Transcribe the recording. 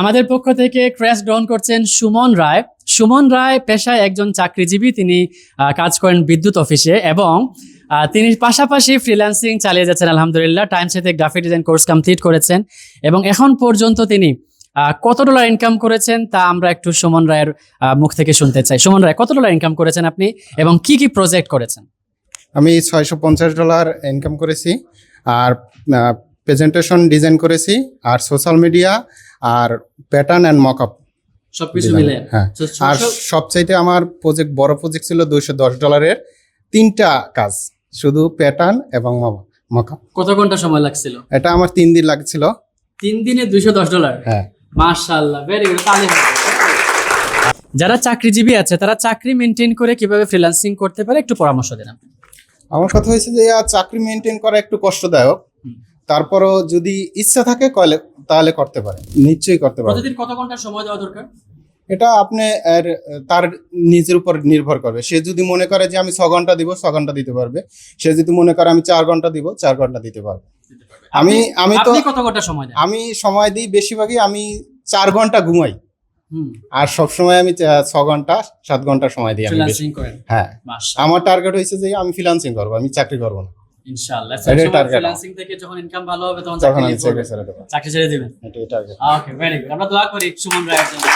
আমাদের পক্ষ থেকে ক্র্যাশ গ্রহণ করছেন সুমন রায়। সুমন রায় পেশায় একজন চাকরিজীবী, তিনি কাজ করেন বিদ্যুৎ অফিসে এবং তিনি পাশাপাশি ফ্রিল্যান্সিং চালিয়ে যাচ্ছেন, আলহামদুলিল্লাহ। টাইমস এতে গ্রাফিক ডিজাইন কোর্স কমপ্লিট করেছেন এবং এখন পর্যন্ত তিনি কত ডলার ইনকাম করেছেন তা আমরা একটু সুমন রায়ের মুখ থেকে শুনতে চাই। সুমন রায়, কত ডলার ইনকাম করেছেন আপনি এবং কি কি প্রজেক্ট করেছেন? আমি ছয়শো পঞ্চাশ ডলার ইনকাম করেছি। আর প্রেজেন্টেশন ডিজাইন করেছি আর সোশ্যাল মিডিয়া আর প্যাটার্ন অ্যান্ড মকআপ সবকিছু মিলে। হ্যাঁ। আর সবচাইতে আমার প্রজেক্ট বড় প্রজেক্ট ছিল দুইশো দশ ডলারের তিনটা কাজ শুধু প্যাটার্ন এবং মকআপ কত ঘণ্টা সময় লাগছিল? এটা আমার তিন দিন লাগছিল। তিন দিনে দুইশো দশ ডলার হ্যাঁ। মাশাআল্লাহ ভেরি গুড তাহলে যারা চাকরিজীবী আছে তারা চাকরি মেনটেন করে কীভাবে ফ্রিল্যান্সিং করতে পারে একটু পরামর্শ দেন আমার কথা হয়েছে যে চাকরি মেনটেন করা একটু কষ্টদায়ক। তারপরও যদি ইচ্ছা থাকে তাহলে করতে পারে নিশ্চয়ই করতে পারে প্রতিদিন কত ঘণ্টা সময় দেওয়া দরকার? এটা আপনি এর তার নিজের উপর নির্ভর করবে। সে যদি মনে করে যে আমি ছ ঘণ্টা দিব ছ ঘণ্টা দিতে পারবে। সে যদি মনে করে আমি চার ঘণ্টা দিব চার ঘণ্টা দিতে পারবে। আমি আমি তো কত ঘণ্টা সময় আমি সময় দিই বেশিরভাগই আমি চার ঘণ্টা ঘুমাই। আর সব সময় আমি ছ ঘণ্টা সাত ঘণ্টা সময় দিই হ্যাঁ। আমার টার্গেট হয়েছে যে আমি ফ্রিল্যান্সিং করব আমি চাকরি করব না। ইনশাআল্লাহ। ফ্রিল্যান্সিং থেকে যখন ইনকাম ভালো হবে তখন চাকরি ছেড়ে দিবেন। এটাই টার্গেট ওকে ভেরি গুড আমরা দোয়া করি সুমন রায়ের জন্য।